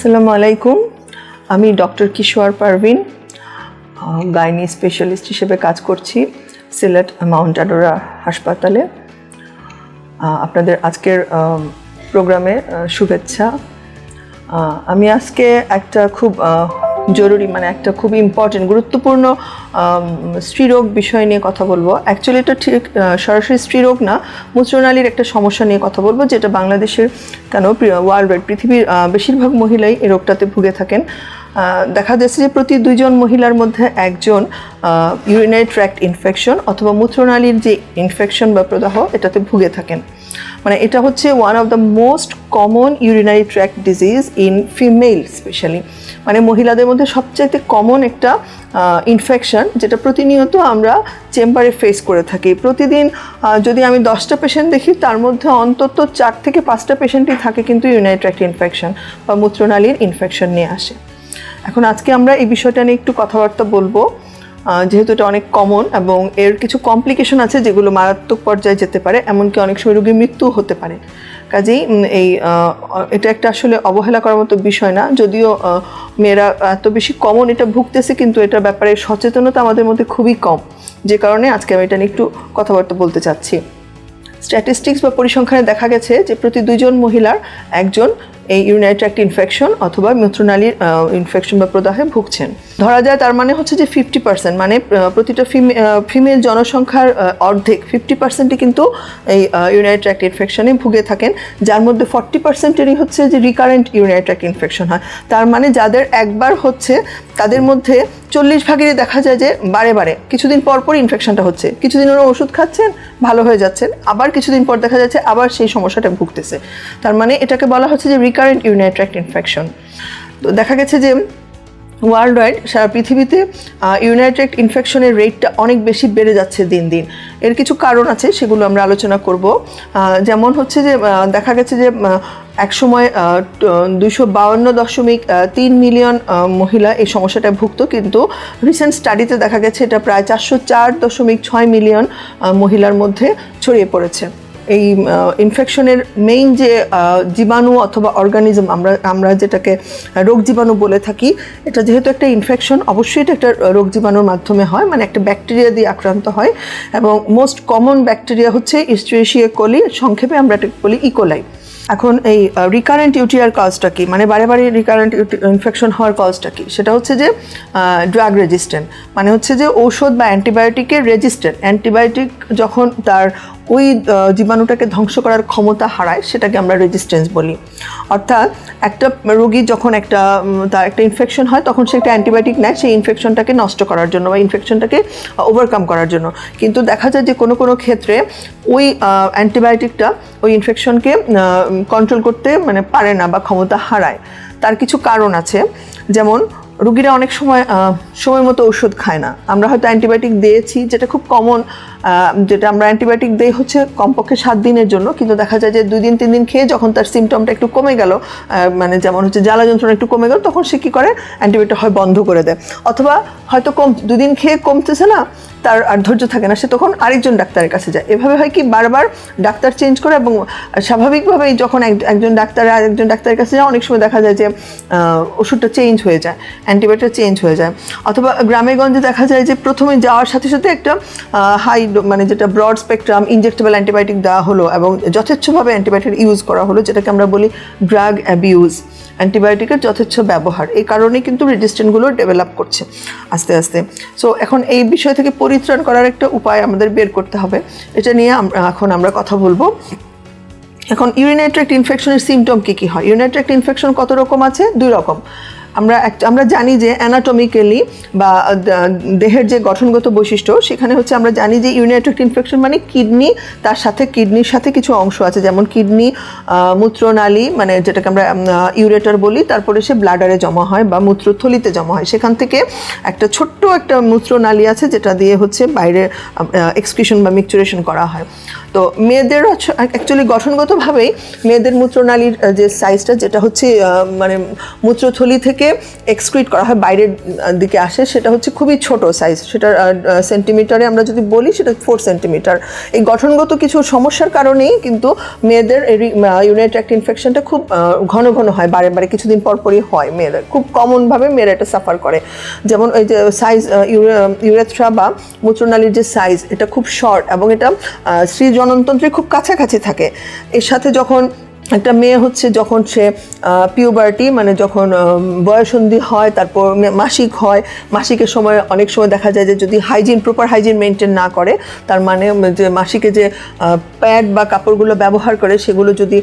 আসসালামু আলাইকুম। আমি doctor Kishor Parvin gynae specialist হিসেবে কাজ করছি সিলেট মাউন্ট আডোরা হাসপাতালে। আপনাদের আজকের প্রোগ্রামে শুভেচ্ছা। আমি আজকে একটা খুব জরুরি মানে একটা খুব ইম্পর্টেন্ট গুরুত্বপূর্ণ স্ত্রীরোগ বিষয় নিয়ে কথা বলব। অ্যাকচুয়ালি এটা ঠিক সরাসরি স্ত্রীরোগ না, মূত্রনালীর একটা সমস্যা নিয়ে কথা বলব, যেটা বাংলাদেশের কেন ওয়ার্ল্ড ওয়াইড পৃথিবীর বেশিরভাগ মহিলাই এই রোগটাতে ভুগে থাকেন। দেখা যাচ্ছে যে প্রতি দুইজন মহিলার মধ্যে একজন ইউরিনারি ট্র্যাক্ট ইনফেকশন অথবা মূত্রনালীর যে ইনফেকশন বা প্রদাহ, এটাতে ভুগে থাকেন। মানে এটা হচ্ছে one of the most common urinary tract disease in female specially মানে মহিলাদের মধ্যে সবচাইতে কমন একটা ইনফেকশন যেটা প্রতিনিয়ত আমরা চেম্বারে ফেস করে থাকি। প্রতিদিন যদি আমি দশটা পেশেন্ট দেখি, তার মধ্যে অন্তত চার থেকে পাঁচটা পেশেন্টই থাকে কিন্তু ইউরিনারি ট্র্যাক্ট ইনফেকশন বা মূত্রনালীর ইনফেকশন নিয়ে আসে। এখন আজকে আমরা এই বিষয়টা নিয়ে একটু কথাবার্তা বলব। যেহেতু এটা অনেক কমন এবং এর কিছু কমপ্লিকেশন আছে যেগুলো মারাত্মক পর্যায়ে যেতে পারে, এমনকি অনেক সময় রোগীর মৃত্যু হতে পারে। কাজেই এই এটা একটা আসলে অবহেলা করার মতো বিষয় না। যদিও মেয়েরা এত বেশি কমন এটা ভুগতেছে, কিন্তু এটার ব্যাপারে সচেতনতা আমাদের মধ্যে খুবই কম। যে কারণে আজকে আমি এটা নিয়ে একটু কথাবার্তা বলতে চাচ্ছি। স্ট্যাটিস্টিক্স বা পরিসংখ্যানে দেখা গেছে যে প্রতি দুজন মহিলার একজন এই ইউরিনারি ট্র্যাক্ট ইনফেকশন অথবা মূত্রনালীর ইনফেকশন বা প্রদাহে ভুগছেন। ধরা যায় তার মানে হচ্ছে যে ফিফটি পার্সেন্ট মানে প্রতিটা ফিমেল জনসংখ্যার অর্ধেক ফিফটি পার্সেন্টই কিন্তু এই ইউরিনারি ট্র্যাক্ট ইনফেকশনে ভুগে থাকেন, যার মধ্যে ফর্টি পার্সেন্টেরই হচ্ছে যে রিকারেন্ট ইউরিনারি ট্র্যাক্ট ইনফেকশন হয়। তার মানে যাদের একবার হচ্ছে তাদের মধ্যে চল্লিশ ভাগেরই দেখা যায় যে বারে বারে, কিছুদিন পর পর ইনফেকশনটা হচ্ছে। কিছুদিন ওরা ওষুধ খাচ্ছেন, ভালো হয়ে যাচ্ছেন, আবার কিছুদিন পর দেখা যাচ্ছে আবার সেই সমস্যাটা ভুগতেছে। তার মানে এটাকে বলা হচ্ছে যে রিকারেন্ট ইউরিনারি ট্র্যাক্ট ইনফেকশন তো দেখা গেছে যে ওয়ার্ল্ড ওয়াইড সারা পৃথিবীতে ইউনাইটেড ইনফেকশনের রেটটা অনেক বেশি বেড়ে যাচ্ছে দিন দিন। এর কিছু কারণ আছে, সেগুলো আমরা আলোচনা করব। যেমন হচ্ছে যে দেখা গেছে যে এক সময় দুশো বাউন্ন দশমিক তিন মিলিয়ন মহিলা এই সমস্যাটায় ভুগত, কিন্তু রিসেন্ট স্টাডিতে দেখা গেছে এটা প্রায় চারশো চার দশমিক ছয় মিলিয়ন মহিলার মধ্যে ছড়িয়ে পড়েছে। এই ইনফেকশনের মেইন যে জীবাণু অথবা অর্গানিজম আমরা আমরা যেটাকে রোগ জীবাণু বলে থাকি, এটা যেহেতু একটা ইনফেকশন অবশ্যই এটা একটা রোগ জীবাণুর মাধ্যমে হয় মানে একটা ব্যাকটেরিয়া দিয়ে আক্রান্ত হয় এবং মোস্ট কমন ব্যাকটেরিয়া হচ্ছে ইস্ট্রেশিয়া কোলি সংক্ষেপে আমরা এটাকে বলি ইকোলাই এখন এই রিকারেন্ট ইউটিআর কজটা কি? মানে বারে বারে রিকারেন্ট ইনফেকশন হওয়ার কজটা কি? সেটা হচ্ছে যে ড্রাগ রেজিস্ট্যান্ট মানে হচ্ছে যে ঔষধ বা অ্যান্টিবায়োটিকের রেজিস্ট্যান্ট অ্যান্টিবায়োটিক যখন তার ওই জীবাণুটাকে ধ্বংস করার ক্ষমতা হারায়, সেটাকে আমরা রেজিস্ট্যান্স বলি। অর্থাৎ একটা রোগী যখন একটা তার একটা ইনফেকশন হয়, তখন সে একটা অ্যান্টিবায়োটিক নেয়, সেই ইনফেকশনটাকে নষ্ট করার জন্য বা ইনফেকশনটাকে ওভারকাম করার জন্য। কিন্তু দেখা যায় যে কোনো কোনো ক্ষেত্রে ওই অ্যান্টিবায়োটিকটা ওই ইনফেকশনকে কন্ট্রোল করতে মানে পারে না বা ক্ষমতা হারায়। তার কিছু কারণ আছে। যেমন রুগীরা অনেক সময় সময় মতো ওষুধ খায় না। আমরা হয়তো অ্যান্টিবায়োটিক দিয়েছি, যেটা খুব কমন যেটা আমরা অ্যান্টিবায়োটিক দিই হচ্ছে কমপক্ষে সাত দিনের জন্য, কিন্তু দেখা যায় যে দুই দিন, তিন দিন খেয়ে যখন তার সিমটমটা একটু কমে গেল মানে যেমন হচ্ছে জ্বালা যন্ত্রণা একটু কমে গেল, তখন সে কী করে? অ্যান্টিবায়োটিক হয় বন্ধ করে দেয়। অথবা হয়তো কম দুদিন খেয়ে কমতেছে না, তার আর ধৈর্য থাকে না, সে তখন আরেকজন ডাক্তারের কাছে যায়। এভাবে হয় কি, বারবার ডাক্তার চেঞ্জ করে এবং স্বাভাবিকভাবেই যখন এক- একজন ডাক্তার আর একজন ডাক্তারের কাছে যায়, অনেক সময় দেখা যায় যে ওষুধটা চেঞ্জ হয়ে যায়। অ্যান্টিবায়োটিক চেঞ্জ হয়ে যায়। অথবা গ্রামে গঞ্জে দেখা যায় যে প্রথমে যাওয়ার সাথে সাথে একটা হাই মানে যেটা ব্রড স্পেকট্রাম ইনজেক্টেবল অ্যান্টিবায়োটিক দেওয়া হলো এবং যথেচ্ছভাবে অ্যান্টিবায়োটিক ইউজ করা হলো, যেটাকে আমরা বলি ড্রাগ অ্যাবিউজ অ্যান্টিবায়োটিকের যথেচ্ছ ব্যবহার। এই কারণে কিন্তু রেজিস্ট্যান্টগুলো ডেভেলপ করছে আস্তে আস্তে। সো এখন এই বিষয় থেকে পরিত্রাণ করার একটা উপায় আমাদের বের করতে হবে। এটা নিয়ে এখন আমরা কথা বলব। এখন ইউরিনারি ট্র্যাক্ট ইনফেকশনের সিমটম কী কী হয়? ইউরিনারি ট্র্যাক্ট ইনফেকশন কত রকম আছে? দুই রকম। আমরা আমরা জানি যে অ্যানাটমিক্যালি বা দেহের যে গঠনগত বৈশিষ্ট্য, সেখানে হচ্ছে আমরা জানি যে ট্র্যাক্ট ইনফেকশন মানে কিডনি, তার সাথে কিডনির সাথে কিছু অংশ আছে, যেমন কিডনি মূত্রনালী মানে যেটাকে আমরা ইউরেটার বলি, তারপরে সে ব্লাডারে জমা হয় বা মূত্রথলিতে জমা হয়। সেখান থেকে একটা ছোট্ট একটা মূত্রনালী আছে, যেটা দিয়ে হচ্ছে বাইরে এক্সক্রিশন বা মিকচুরেশন করা হয়। তো মেয়েদের অ্যাকচুয়ালি গঠনগতভাবেই মেয়েদের মূত্রনালীর যে সাইজটা যেটা হচ্ছে মানে মূত্রথলি থেকে এক্সক্রিট করা হয়, বাইরের দিকে আসে, সেটা হচ্ছে খুবই ছোট সাইজ সেটা সেন্টিমিটারে আমরা যদি বলি, সেটা ফোর সেন্টিমিটার এই গঠনগত কিছু সমস্যার কারণেই কিন্তু মেয়েদের ইউনাইট ট্র্যাক্ট ইনফেকশনটা খুব ঘন ঘন হয়, বারে বারে কিছুদিন পর পরই হয় মেয়েদের। খুব কমনভাবে মেয়েরা এটা সাফার করে। যেমন ওই যে সাইজ ইউরেথ্রা বা মূত্রনালীর যে সাইজ এটা খুব শর্ট এবং এটা স্ত্রী জননতন্ত্রের খুব কাছাকাছি থাকে। এর সাথে যখন একটা মেয়ে হচ্ছে যখন সে পিউবার্টি মানে যখন বয়সন্ধি হয় তারপর মাসিক হয় মাসিকের সময় অনেক সময় দেখা যায় যে যদি হাইজিন প্রপার হাইজিন মেনটেন না করে তার মানে যে মাসিকে যে প্যাড বা কাপড়গুলো ব্যবহার করে সেগুলো যদি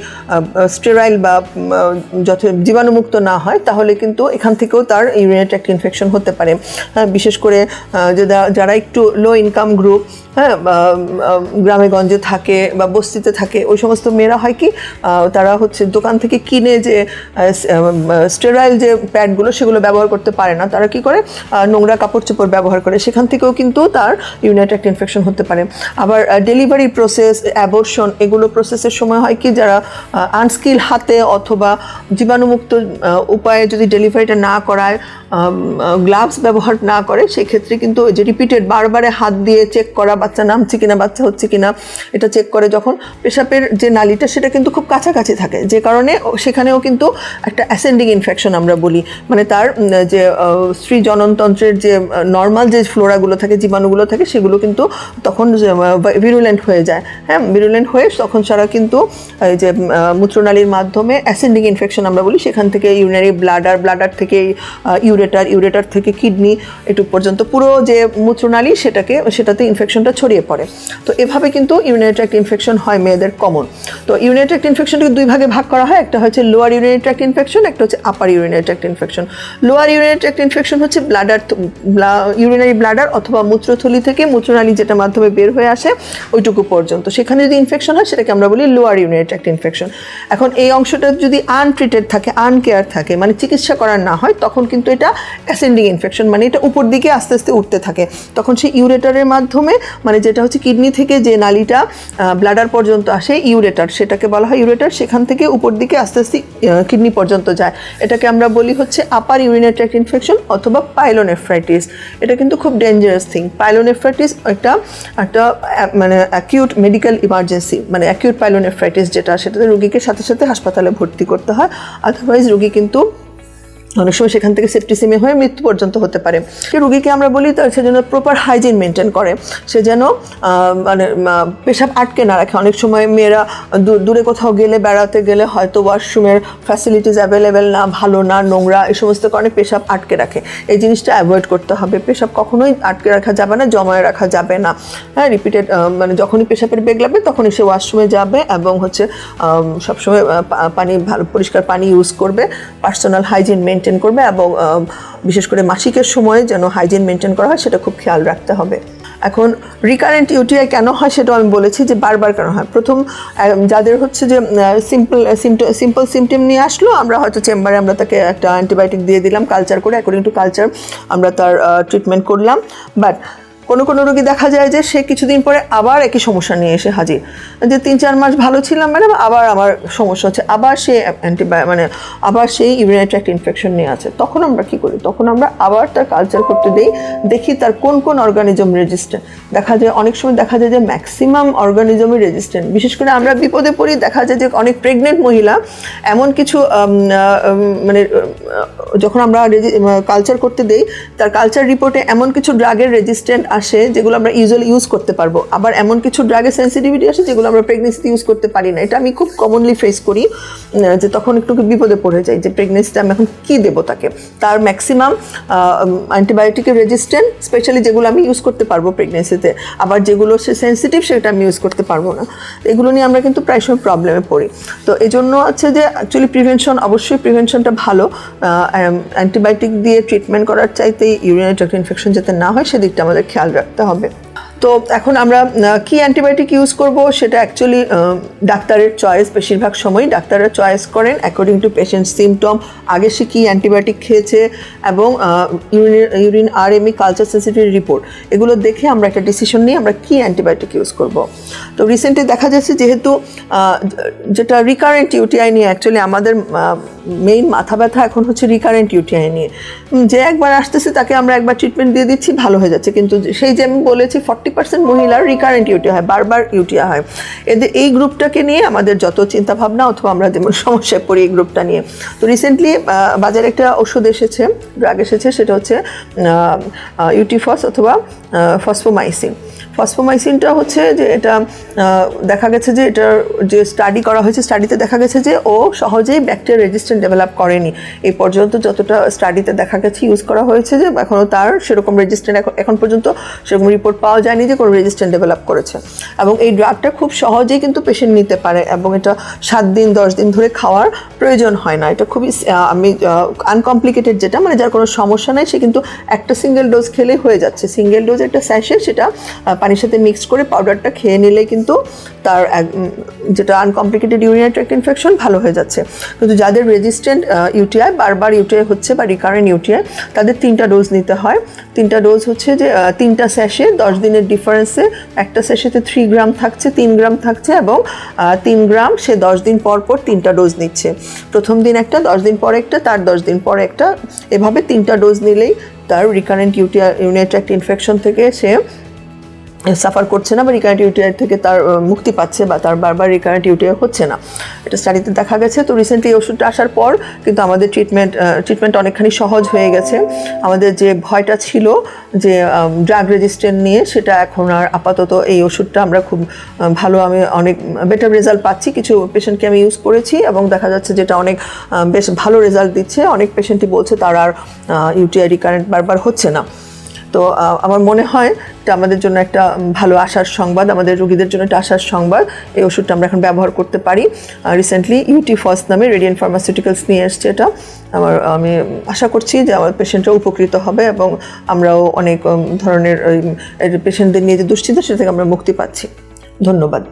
স্টেরাইল বা উম, আহ, যথ জীবাণুমুক্ত না হয় তাহলে কিন্তু এখান থেকেও তার ইউরিনারি ট্র্যাক্ট ইনফেকশন হতে পারে। হ্যাঁ, বিশেষ করে যারা একটু লো ইনকাম গ্রুপ হ্যাঁ গ্রামে গঞ্জে থাকে বা বস্তিতে থাকে ওই সমস্ত মেয়েরা হয় কি তারা হচ্ছে দোকান থেকে কিনে যে স্টেরাইল যে প্যাডগুলো সেগুলো ব্যবহার করতে পারে না। তারা কি করে? নোংরা কাপড় চোপড় ব্যবহার করে। সেখান থেকেও কিন্তু তার ইউনাইটেড ইনফেকশন হতে পারে। আবার ডেলিভারি প্রসেস অ্যাবর্শন এগুলো প্রসেসের সময় হয় কি? যারা আনস্কিল হাতে অথবা জীবাণুমুক্ত উপায়ে যদি ডেলিভারিটা না করায় গ্লাভস ব্যবহার না করে, সেক্ষেত্রে কিন্তু যে রিপিটেড বারবারে হাত দিয়ে চেক করা, বাচ্চা নামছে কিনা, বাচ্চা হচ্ছে কিনা, এটা চেক করে যখন পেশাবের যে নালিটা, সেটা কিন্তু খুব কাছাকাছি থাকে। যে কারণে সেখানেও কিন্তু একটা অ্যাসেন্ডিং ইনফেকশন আমরা বলি। মানে তার যে স্ত্রী জননতন্ত্রের যে নর্মাল যে ফ্লোরাগুলো থাকে, জীবাণুগুলো থাকে, সেগুলো কিন্তু তখন ভিরুলেন্ট হয়ে যায়। হ্যাঁ ভিরুলেন্ট হয়ে তখন সারা কিন্তু যে মূত্রনালীর মাধ্যমে অ্যাসেন্ডিং ইনফেকশন আমরা বলি। সেখান থেকে ইউনারি ব্লাডার ব্লাডার থেকে ইউরেটার ইউরেটার থেকে কিডনি একটু পর্যন্ত পুরো যে মূত্রনালী সেটাকে, সেটাতে ইনফেকশনটা ছড়িয়ে পড়ে। তো এভাবে কিন্তু ইউরিনারি ট্র্যাক্ট ইনফেকশন হয়, মেয়েদের কমন তো ইউরিনারি ট্র্যাক্ট ইনফেকশনটাকে দুই ভাগে ভাগ করা হয়। একটা হচ্ছে লোয়ার ইউরিনারি ট্র্যাক্ট ইনফেকশন একটা হচ্ছে upper urinary tract infection lower urinary tract infection হচ্ছে ব্লাডার ইউরিনারি ব্লাডার অথবা মূত্রথলি থেকে মূত্রনালী যেটা মাধ্যমে বের হয়ে আসে, ওইটুকু পর্যন্ত। সেখানে যদি ইনফেকশন হয়, সেটাকে আমরা বলি লোয়ার ইউরিনারি ট্র্যাক্ট ইনফেকশন এখন এই অংশটা যদি আনট্রিটেড থাকে আনকেয়ার থাকে মানে চিকিৎসা করার না হয়, তখন কিন্তু এটা অ্যাসেন্ডিং ইনফেকশন মানে এটা উপর দিকে আস্তে আস্তে উঠতে থাকে। তখন সেই ইউরেটারের মাধ্যমে মানে যেটা হচ্ছে কিডনি থেকে যে নালীটা ব্লাডার পর্যন্ত আসে ইউরেটার সেটাকে বলা হয় ইউরেটার সেখান থেকে উপর দিকে আস্তে আস্তে কিডনি পর্যন্ত যায়। এটাকে আমরা বলি হচ্ছে আপার ইউরিনারি ট্র্যাক্ট ইনফেকশন অথবা পাইলোনেফ্রাইটিস এটা কিন্তু খুব ডেঞ্জারাস থিং পাইলোনেফ্রাইটিস একটা একটা মানে অ্যাকিউট মেডিকেল ইমার্জেন্সি মানে অ্যাকিউট পাইলোনেফ্রাইটিস যেটা, সেটাতে রুগীকে সাথে সাথে হাসপাতালে ভর্তি করতে হয়। আদারওয়াইজ রুগী কিন্তু অনেক সময় সেখান থেকে সেপ্টিসিমি হয়ে মৃত্যু পর্যন্ত হতে পারে। রুগীকে আমরা বলি তার সে যেন প্রপার হাইজিন মেনটেন করে। সে যেন মানে পেশাব আটকে না রাখে। অনেক সময় মেয়েরা দূরে কোথাও গেলে, বেড়াতে গেলে হয়তো ওয়াশরুমের ফ্যাসিলিটিস অ্যাভেলেবেল না, ভালো না, নোংরা, এই সমস্ত কারণে পেশাব আটকে রাখে। এই জিনিসটা অ্যাভয়েড করতে হবে। পেশাব কখনোই আটকে রাখা যাবে না, জমায়ে রাখা যাবে না। হ্যাঁ রিপিটেড মানে যখনই পেশাবের বেগ লাগবে, তখনই সে ওয়াশরুমে যাবে এবং হচ্ছে সবসময় পানি, ভালো, পরিষ্কার পানি ইউজ করবে। পার্সোনাল হাইজিন মেনটেন করবে এবং বিশেষ করে মাসিকের সময় যেন হাইজিন মেনটেন করা হয়, সেটা খুব খেয়াল রাখতে হবে। এখন রিকারেন্ট ইউটিআই কেন হয় সেটাও আমি বলেছি যে বারবার কেন হয়। প্রথম যাদের হচ্ছে যে সিম্পল সিম্পল সিমটম নিয়ে আসলো, আমরা হয়তো চেম্বারে আমরা তাকে একটা অ্যান্টিবায়োটিক দিয়ে দিলাম কালচার করে অ্যাকর্ডিং টু কালচার আমরা তার ট্রিটমেন্ট করলাম। বাট কোনো কোনো রোগী দেখা যায় যে সে কিছুদিন পরে আবার একই সমস্যা নিয়ে এসে হাজির। যে তিন চার মাস ভালো ছিলাম ম্যাডাম আবার আমার সমস্যা হচ্ছে, আবার সে অ্যান্টিবায়ো মানে আবার সেই ইউরিনারি ট্র্যাক্ট ইনফেকশন নিয়ে আছে। তখন আমরা কি করি? তখন আমরা আবার তার কালচার করতে দিই, দেখি তার কোন কোন অর্গানিজম রেজিস্ট্যান্ট দেখা যায়, অনেক সময় দেখা যায় যে ম্যাক্সিমাম অর্গানিজমই রেজিস্ট্যান্ট বিশেষ করে আমরা বিপদে পড়ি, দেখা যায় যে অনেক প্রেগনেন্ট মহিলা এমন কিছু মানে যখন আমরা কালচার করতে দেই, তার কালচার রিপোর্টে এমন কিছু ড্রাগের রেজিস্ট্যান্ট আসে যেগুলো আমরা ইউজুয়ালি ইউজ করতে পারব। আবার এমন কিছু ড্রাগের সেন্সিটিভিটি আসে যেগুলো আমরা প্রেগনেন্সিতে ইউজ করতে পারি না। এটা আমি খুব কমনলি ফেস করি যে তখন একটু বিপদে পড়ে যাই যে প্রেগনেন্সিতে আমি এখন কী দেবো তাকে। তার ম্যাক্সিমাম অ্যান্টিবায়োটিকের রেজিস্ট্যান্ট স্পেশালি যেগুলো আমি ইউজ করতে পারব প্রেগনেন্সিতে আবার যেগুলো সে সেন্সিটিভ সেটা আমি ইউজ করতে পারব না। এগুলো নিয়ে আমরা কিন্তু প্রায় সময় প্রবলেমে পড়ি। তো এই জন্য আছে যে অ্যাকচুয়ালি প্রিভেনশন অবশ্যই প্রিভেনশনটা ভালো। অ্যান্টিবায়োটিক দিয়ে ট্রিটমেন্ট করার চাইতেই ইউরিনারি ট্র্যাক্ট ইনফেকশন যাতে না হয়, সেদিকটা আমাদের খেয়াল রাখতে হবে। তো এখন আমরা কি অ্যান্টিবায়োটিক ইউজ করব সেটা অ্যাকচুয়ালি ডাক্তারের চয়েস বেশিরভাগ সময় ডাক্তাররা চয়েস করেন অ্যাকর্ডিং টু পেশেন্ট সিমটম আগে সে কী অ্যান্টিবায়োটিক খেয়েছে এবং urine urine R ME culture sensitive report এগুলো দেখে আমরা একটা ডিসিশন নিয়ে আমরা কী অ্যান্টিবায়োটিক ইউজ করব। তো রিসেন্টলি দেখা যাচ্ছে যেহেতু যেটা রিকারেন্ট ইউটিআই নিয়ে অ্যাকচুয়ালি আমাদের মেইন মাথা ব্যথা এখন হচ্ছে রিকারেন্ট ইউটিআই নিয়ে। যে একবার আসতেছে তাকে আমরা একবার ট্রিটমেন্ট দিয়ে দিচ্ছি, ভালো হয়ে যাচ্ছে। কিন্তু সেই যে আমি বলেছি ফর্টি পার্সেন্ট মহিলার রিকারেন্ট ইউটিআই হয়, বারবার ইউটিআই হয়। এদের, এই গ্রুপটাকে নিয়ে আমাদের যত চিন্তা ভাবনা অথবা আমরা যেমন সমস্যায় পড়ি এই গ্রুপটা নিয়ে। তো রিসেন্টলি বাজারে একটা ওষুধ এসেছে ড্রাগ এসেছে, সেটা হচ্ছে ইউটিফস অথবা ফসফোমাইসিন ফসফোমাইসিনটা হচ্ছে যে এটা দেখা গেছে যে এটার যে স্টাডি করা হয়েছে স্টাডিতে দেখা গেছে যে ও সহজেই ব্যাকটেরিয়া রেজিস্ট্যান্ট ডেভেলপ করেনি। এই পর্যন্ত যতটা স্টাডিতে দেখা গেছে ইউজ করা হয়েছে যে এখনও তার সেরকম রেজিস্ট্যান্ট এখন এখন পর্যন্ত সেরকম রিপোর্ট পাওয়া যায়নি যে কোনো রেজিস্ট্যান্ট ডেভেলপ করেছে। এবং এই ড্রাগটা খুব সহজেই কিন্তু পেশেন্ট নিতে পারে এবং এটা সাত দিন, দশ দিন ধরে খাওয়ার প্রয়োজন হয় না। এটা খুবই আমি আনকমপ্লিকেটেড যেটা মানে যার কোনো সমস্যা নেই, সে কিন্তু একটা সিঙ্গেল ডোজ খেলেই হয়ে যাচ্ছে। সিঙ্গেল ডোজ একটা স্যাশে সেটা পানির সাথে মিক্স করে পাউডারটা খেয়ে নিলে কিন্তু তার যেটা আনকমপ্লিকেটেড ইউরিনারি ট্র্যাক্ট ইনফেকশন ভালো হয়ে যাচ্ছে। কিন্তু যাদের রেজিস্ট্যান্ট ইউটিআই বারবার ইউটিআই হচ্ছে বা রিকারেন্ট ইউটিআই তাদের তিনটা ডোজ নিতে হয়। তিনটা ডোজ হচ্ছে যে তিনটা স্যাশে দশ দিনের ডিফারেন্সে একটা স্যাশেতে থ্রি গ্রাম থাকছে, তিন গ্রাম থাকছে এবং তিন গ্রাম সে দশ দিন পর পর তিনটা ডোজ নিচ্ছে। প্রথম দিন একটা, দশ দিন পর একটা, তার দশ দিন পর একটা। এভাবে তিনটা ডোজ নিলেই তার রিকারেন্ট ইউটিআই ট্র্যাক্ট ইনফেকশন থেকে সে সাফার করছে না বা রিকারেন্ট ইউটিআই থেকে তার মুক্তি পাচ্ছে বা তার বারবার রিকারেন্ট ইউটিআই হচ্ছে না। এটা স্টাডিতে দেখা গেছে। তো রিসেন্টলি ওষুধটা আসার পর কিন্তু আমাদের ট্রিটমেন্ট ট্রিটমেন্ট অনেকখানি সহজ হয়ে গেছে। আমাদের যে ভয়টা ছিল যে ড্রাগ রেজিস্ট্যান্ট নিয়ে, সেটা এখন আর আপাতত এই ওষুধটা আমরা খুব ভালো আমি অনেক বেটার রেজাল্ট পাচ্ছি। কিছু পেশেন্টকে আমি ইউজ করেছি এবং দেখা যাচ্ছে যেটা অনেক বেশ ভালো রেজাল্ট দিচ্ছে। অনেক পেশেন্টই বলছে তার আর ইউটিআই রিকারেন্ট বারবার হচ্ছে না। তো আমার মনে হয় এটা আমাদের জন্য একটা ভালো আশার সংবাদ, আমাদের রোগীদের জন্য একটা আশার সংবাদ। এই ওষুধটা আমরা এখন ব্যবহার করতে পারি। রিসেন্টলি ইউটি ফার্স্ট নামে রেডিয়েন্ট ফার্মাসিউটিক্যালস নিয়ে এসছে এটা। আমার, আমি আশা করছি যে আমার পেশেন্টরা উপকৃত হবে এবং আমরাও অনেক ধরনের পেশেন্টদের নিয়ে যে দুশ্চিন্তা, সেটা থেকে আমরা মুক্তি পাচ্ছি। ধন্যবাদ।